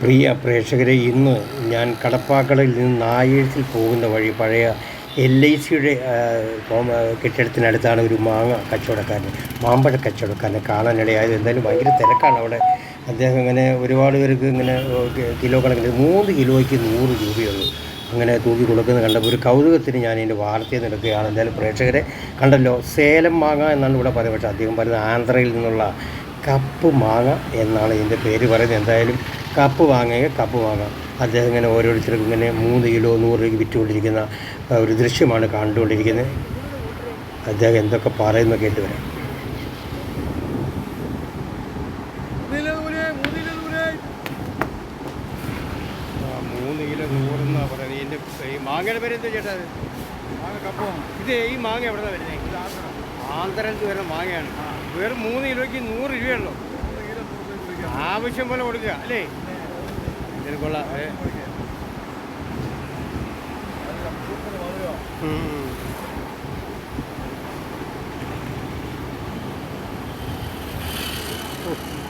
പ്രിയ പ്രേക്ഷകരെ ഇന്ന് ഞാൻ കടപ്പാക്കടയിൽ നിന്ന് നായേഴ്സിൽ പോകുന്ന വഴി പഴയ എൽ ഐ സിയുടെ കെട്ടിടത്തിനടുത്താണ് ഒരു മാങ്ങ കച്ചവടക്കാരൻ മാമ്പഴ കച്ചവടക്കാരനെ കാണാനിടയായത്. എന്തായാലും ഭയങ്കര തിരക്കാണ് അവിടെ. അദ്ദേഹം ഇങ്ങനെ ഒരുപാട് പേർക്ക് ഇങ്ങനെ കിലോ കണക്കിന് മൂന്ന് കിലോയ്ക്ക് നൂറ് രൂപയുള്ളൂ. അങ്ങനെ തൂക്കി കൊടുക്കുന്നത് കണ്ടപ്പോൾ ഒരു കൗതുകത്തിന് ഞാൻ ഇതിന്റെ വാർത്തയിൽ നിൽക്കുകയാണ്. എന്തായാലും പ്രേക്ഷകരെ കണ്ടല്ലോ സേലം മാങ്ങ എന്നാണ് ഇവിടെ പറയുന്നത്. പക്ഷേ അദ്ദേഹം പറയുന്നത് ആന്ധ്രയിൽ നിന്നുള്ള കപ്പ് മാങ്ങ എന്നാണ് ഇതിന്റെ പേര് പറയുന്നത്. എന്തായാലും കപ്പ് വാങ്ങുക കപ്പ് വാങ്ങാം. അദ്ദേഹം ഇങ്ങനെ ഓരോരുത്തർക്കും ഇങ്ങനെ മൂന്ന് കിലോ നൂറ് രൂപയ്ക്ക് വിറ്റുകൊണ്ടിരിക്കുന്ന ഒരു ദൃശ്യമാണ് കണ്ടുകൊണ്ടിരിക്കുന്നത്. അദ്ദേഹം എന്തൊക്കെ പറയുന്നു കേട്ട് വരാം. കിലോ ഇതിന്റെ ഈ മാങ്ങ മാങ്ങയാണ്. വെറും കിലോയ്ക്ക് ആവശ്യം പോലെ കൊടുക്കുക അല്ലേ? കൊള്ളാം.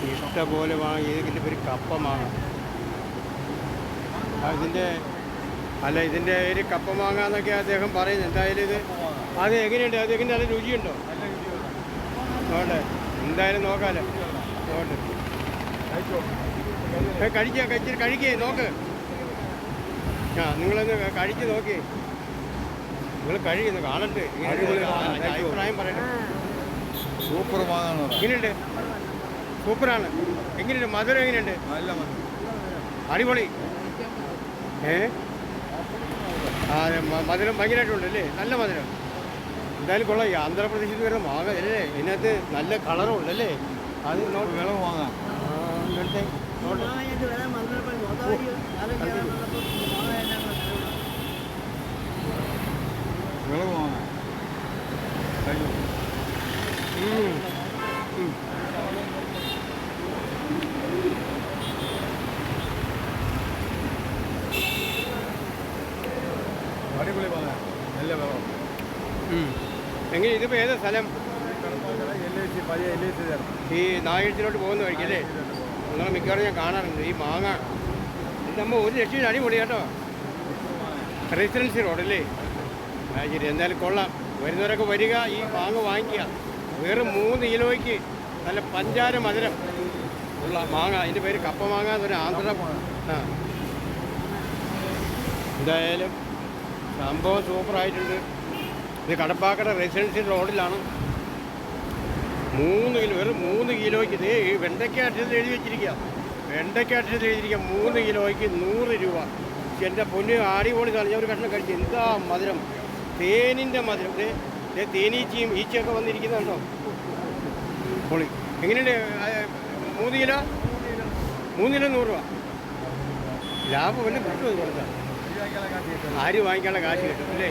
ഇഷ്ടപോലെ വാങ്ങി ഇതിന്റെ ഒരു കപ്പമാങ്ങ ആ, ഇതിന്റെ അല്ല ഇതിന്റെ ഒരു കപ്പ എന്നൊക്കെ അദ്ദേഹം പറയുന്നത് എന്തായാലും ഇത് അത് എങ്ങനെയുണ്ട്? അത് എങ്ങനെ നല്ല രുചിയുണ്ടോ. നോട്ടെ എന്തായാലും നോക്കാമല്ലോ നോട്ടെ കഴിക്കുക കഴിച്ച് കഴിക്കേ നോക്ക്. ആ നിങ്ങളൊന്ന് കഴിച്ച് നോക്കി. നിങ്ങൾ കഴിക്കുന്നു. അതിന്റെ അഭിപ്രായം പറയട്ടെ. സൂപ്പർ എങ്ങനെയുണ്ട്? സൂപ്പറാണ്. എങ്ങനെയുണ്ട്? മധുരം എങ്ങനെയുണ്ട്? നല്ല മധുരം. അടിപൊളി. ഏ? ആ മധുരം ഭയങ്കരമായിട്ടുണ്ട് അല്ലേ നല്ല മധുരം. എന്തായാലും കൊള്ളാം. ആന്ധ്രാപ്രദേശിൽ വരുന്ന മാങ്ങ അല്ലേ? ഇതിനകത്ത് നല്ല കളറും ഉണ്ടല്ലേ? അത് വിളവ് വാങ്ങാം ഉം. അടിപൊളി നല്ല. എങ്ങനെ ഇതിപ്പോൾ ഏതാ സ്ഥലം? ഈ നായഴ്ചയിലോട്ട് പോകുന്ന വഴിക്കല്ലേ നിങ്ങൾ മിക്കവാറും ഞാൻ കാണാറുണ്ട്. ഈ മാങ്ങ ഇത് നമ്മൾ ഒരു ലക്ഷം അടിപൊളി കേട്ടോ. റെസിഡൻസി റോഡല്ലേ ശരി. എന്തായാലും കൊള്ളാം. വരുന്നവരൊക്കെ വരിക ഈ മാങ്ങ വാങ്ങിക്കുക. വെറും മൂന്ന് കിലോയ്ക്ക് നല്ല പഞ്ചാര മധുരം ഉള്ള മാങ്ങ. അതിന്റെ പേര് കപ്പ മാങ്ങ എന്നൊരു ആന്ധ്ര ആ. എന്തായാലും സംഭവം സൂപ്പറായിട്ടുണ്ട് ഇത് കടപ്പാക്കട റെസിഡൻസി റോഡിലാണ് മൂന്ന് കിലോ വെറും മൂന്ന് കിലോയ്ക്ക് ഇതേ ഈ വെണ്ടയ്ക്ക അക്ഷരത്തിൽ എഴുതി വെച്ചിരിക്കുക വെണ്ടയ്ക്ക അക്ഷരത്തിൽ എഴുതിയിരിക്കുക മൂന്ന് കിലോയ്ക്ക് നൂറ് രൂപ. എന്റെ പൊന്ന് ആടി സാധനം ഞാൻ ഒരു കഷ്ണം കഴിച്ചു. എന്താ മധുരം? തേനിന്റെ മധുരം. ദേ തേനീച്ചയും ഈച്ചയൊക്കെ വന്നിരിക്കുന്നുണ്ടോ? പൊളി. എങ്ങനെയുണ്ട്? മൂന്ന് കിലോ? മൂന്ന് കിലോ നൂറ് രൂപ. ലാഭം വല്ല കിട്ടുമോ ഇത് കൊടുത്താൽ? അരി വാങ്ങിക്കാനുള്ള കാശ് കിട്ടും അല്ലേ?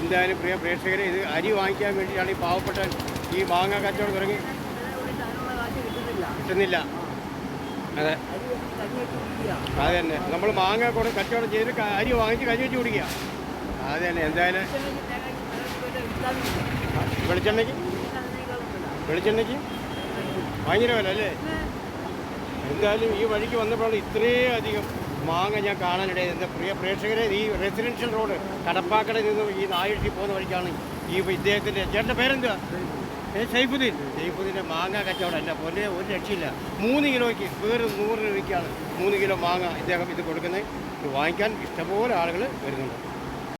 എന്തായാലും പ്രിയ പ്രേക്ഷകരെ ഇത് അരി വാങ്ങിക്കാൻ വേണ്ടിയിട്ടാണ് ഈ പാവപ്പെട്ട ഈ മാങ്ങ കച്ചവടം തുടങ്ങി കിട്ടുന്നില്ല. അതെ. അത് തന്നെ. നമ്മൾ മാങ്ങ കൂടെ കച്ചവടം ചെയ്ത് അരി വാങ്ങിച്ച് കരി വെച്ച് കുടിക്കുക. അത് തന്നെ. എന്തായാലും വെളിച്ചെണ്ണയ്ക്ക്? വെളിച്ചെണ്ണയ്ക്ക്? ഭയങ്കര വില അല്ലേ? എന്തായാലും ഈ വഴിക്ക് വന്നപ്പോൾ ഇത്രയും അധികം മാങ്ങ ഞാൻ കാണാനിടയിൽ എന്റെ പ്രിയ പ്രേക്ഷകരെ ഈ റെസിഡൻഷ്യൽ റോഡ് കടപ്പാക്കടയിൽ നിന്നും ഈ നായിഴി പോകുന്ന വഴിക്കാണ് ഈ ഇദ്ദേഹത്തിന്റെ ചേട്ടന്റെ പേരെന്തുവാ? ഏ സൈഫുദ്ദീൻ? സൈഫുദ്ദീന്റെ മാങ്ങ കച്ചവടം അല്ല പോലെ ഒരു രക്ഷയില്ല. മൂന്ന് കിലോയ്ക്ക് വേറെ നൂറ് രൂപയ്ക്കാണ് മൂന്ന് കിലോ മാങ്ങ ഇദ്ദേഹം ഇത് കൊടുക്കുന്നത്. വാങ്ങിക്കാൻ ഇഷ്ടംപോലെ ആളുകൾ വരുന്നുണ്ട്.